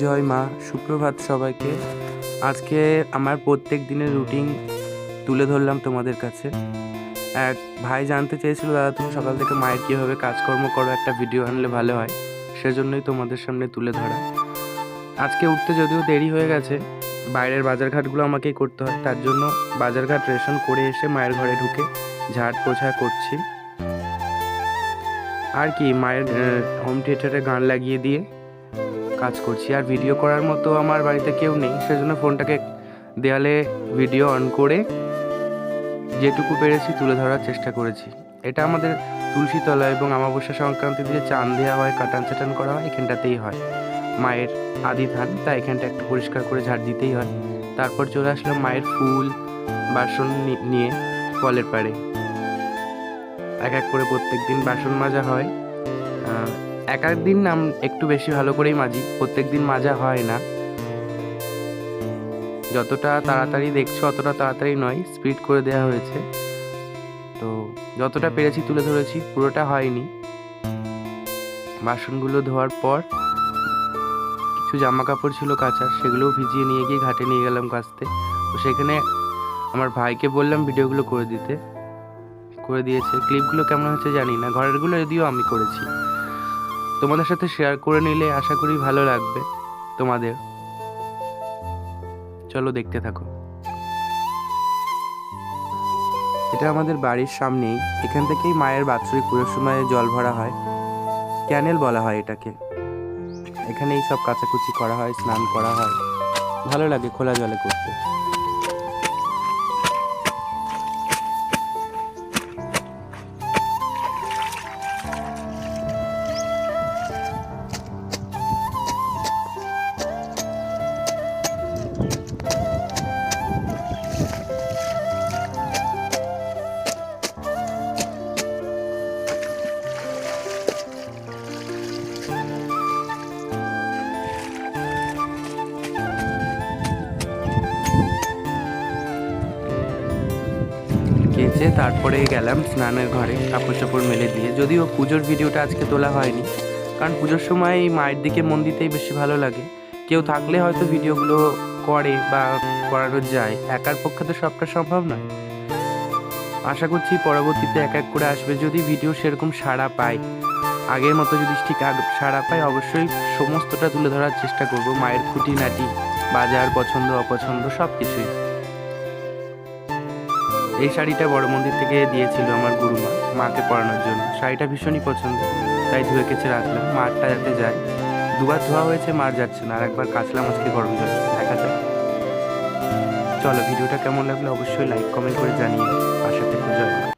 জয় মা, সুপ্রভাত সবাইকে। আজকে আমার প্রত্যেক দিনের রুটিন তুলে ধরলাম তোমাদের কাছে। এক ভাই জানতে চেয়েছিল, দাদা, তুমি সকাল থেকে মায়ের কীভাবে কাজকর্ম করো? একটা ভিডিও আনলে ভালো হয়। সেজন্যই তোমাদের সামনে তুলে ধরা। আজকে উঠতে যদিও দেরি হয়ে গেছে, বাইরের বাজারঘাটগুলো আমাকেই করতে হয়। তার জন্য বাজারঘাট রেশন করে এসে মায়ের ঘরে ঢুকে ঝাড় পোছা করছি। আর কি, মায়ের হোম থিয়েটারে গান লাগিয়ে দিয়ে কাজ করছি। আর ভিডিও করার মতো আমার বাড়িতে কেউ নেই, সেজন্য ফোনটাকে দেয়ালে ভিডিও অন করে যেটুকু পেরেছি তুলে ধরার চেষ্টা করেছি। এটা আমাদের তুলসীতলা এবং আমাবস্যা সংক্রান্তি দিয়ে চান দেওয়া হয়, কাটান চাটান করা হয়, এখানটাতেই হয়। মায়ের আদি ধান, তাই এখানটা একটু পরিষ্কার করে ঝাড় দিতেই হয়। তারপর চলে আসলাম মায়ের ফুল, বাসন নিয়ে কলের পাড়ে। এক এক করে প্রত্যেক দিন বাসন মাজা হয়। এক এক দিন নাম একটু বেশি ভালো করেই মাজি, প্রত্যেক দিন মাজা হয় না। যতটা তাড়াতাড়ি দেখছ, অতটা তাড়াতাড়ি নয় স্পিড করে দেওয়া হয়েছে। তো যতটা পেরেছি তুলে ধরেছি, পুরোটা হয়নি। বাসনগুলো ধোয়ার পর কিছু জামা কাপড় ছিল কাচার, সেগুলোও ভিজিয়ে নিয়ে গিয়ে ঘাটে নিয়ে গেলাম কাচতে তো সেখানে আমার ভাইকে বললাম ভিডিওগুলো করে দিতে। করে দিয়েছে। ক্লিপগুলো কেমন হচ্ছে জানি না, ঘরেরগুলো যদিও আমি করেছি। তোমাদের সাথে শেয়ার করে নিলে আশা করি ভালো লাগবে তোমাদের। চলো দেখতে থাকো। এটা আমাদের বাড়ির সামনেই। এখান থেকেই মায়ের বাৎসরিক পুজোর সময় জল ভরা হয়। ক্যানেল বলা হয় এটাকে। এখানেই সব কাচাকুচি করা হয়, স্নান করা হয়। ভালো লাগে খোলা জলে করতে। কেচে তারপরে গেলাম স্নানের ঘরে কাপড় চাপড় মেলে দিয়ে। যদিও পুজোর ভিডিওটা আজকে তোলা হয়নি, কারণ পুজোর সময় মায়ের দিকে মন দিতেই বেশি ভালো লাগে। কেউ থাকলে হয়তো ভিডিওগুলো করে বা করানো যায়। একার পক্ষে তো সবটা সম্ভব নয়। আশা করছি পরবর্তীতে এক এক করে আসবে। যদি ভিডিও সেরকম সাড়া পায়, আগের মতো যদি ঠিক সাড়া পায়, অবশ্যই সমস্তটা তুলে ধরার চেষ্টা করব। মায়ের খুঁটিনাটি, বাজার, পছন্দ, অপছন্দ সব কিছুই এই শাড়িটা বড় মন্দির থেকে দিয়েছিল আমার গুরুমা মাকে পরানোর জন্য। শাড়িটা ভীষণই পছন্দ। তাই ধুয়ে কেছে রাখলাম। মারটা যাতে যায়। দুবার ধোয়া হয়েছে, মার যাচ্ছে না। আর একবার কাচলাম আজকে গরম জল দেখা যাক। চলো, ভিডিওটা কেমন লাগল অবশ্যই লাইক কমেন্ট করে জানিয়ে আশা থেকে জয়।